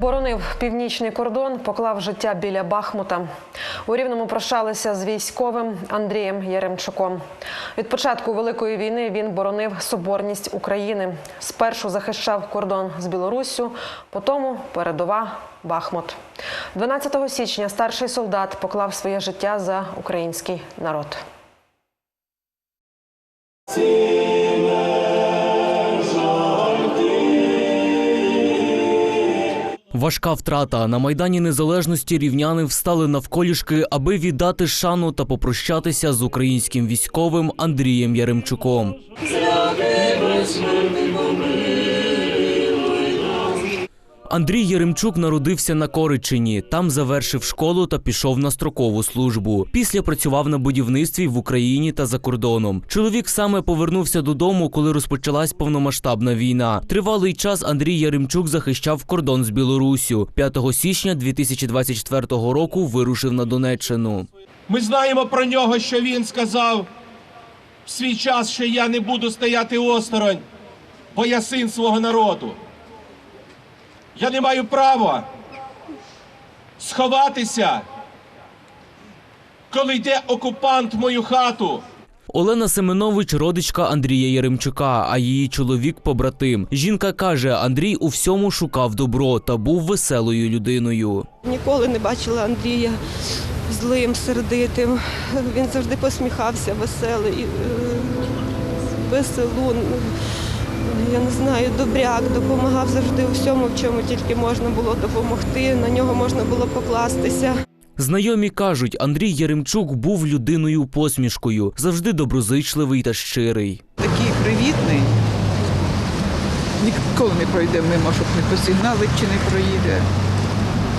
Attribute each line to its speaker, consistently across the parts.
Speaker 1: Боронив північний кордон, поклав життя біля Бахмута. У Рівному прощалися з військовим Андрієм Яремчуком. Від початку Великої війни він боронив соборність України. Спершу захищав кордон з Білоруссю, потім передова Бахмут. 12 січня старший солдат поклав своє життя за український народ.
Speaker 2: Важка втрата на майдані незалежності рівняни встали навколішки, аби віддати шану та попрощатися з українським військовим Андрієм Яремчуком. Андрій Яремчук народився на Коричині. Там завершив школу та пішов на строкову службу. Після працював на будівництві в Україні та за кордоном. Чоловік саме повернувся додому, коли розпочалась повномасштабна війна. Тривалий час Андрій Яремчук захищав кордон з Білоруссю. 5 січня 2024 року вирушив на Донеччину.
Speaker 3: Ми знаємо про нього, що він сказав в свій час, що я не буду стояти осторонь, бо я син свого народу. Я не маю права сховатися, коли йде окупант в мою хату.
Speaker 2: Олена Семенович родичка Андрія Яремчука, а її чоловік побратим. Жінка каже, Андрій у всьому шукав добро та був веселою людиною.
Speaker 4: Ніколи не бачила Андрія злим, сердитим. Він завжди посміхався, веселий, е, веселун. Я не знаю, добряк, допомагав завжди у всьому, в чому тільки можна було допомогти. На нього можна було покластися.
Speaker 2: Знайомі кажуть, Андрій Яремчук був людиною посмішкою, завжди доброзичливий та щирий.
Speaker 5: такий привітний. Ніколи не пройде мимо, щоб не посигналить чи не проїде.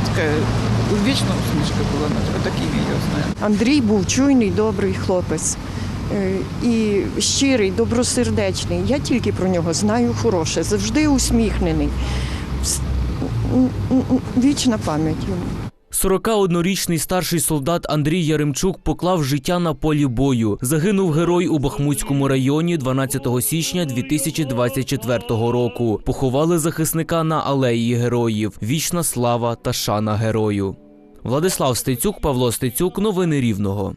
Speaker 5: Така вічна усмішка була на такий його знає.
Speaker 6: Андрій був чуйний, добрий хлопець і щирий, добросердечний. Я тільки про нього знаю хороше, завжди усміхнений. Вічна пам'ять йому.
Speaker 2: 41-річний старший солдат Андрій Яремчук поклав життя на полі бою. Загинув герой у Бахмутському районі 12 січня 2024 року. Поховали захисника на алеї героїв. Вічна слава та шана герою. Владислав Стецюк, Павло Стецюк. Новини Рівного.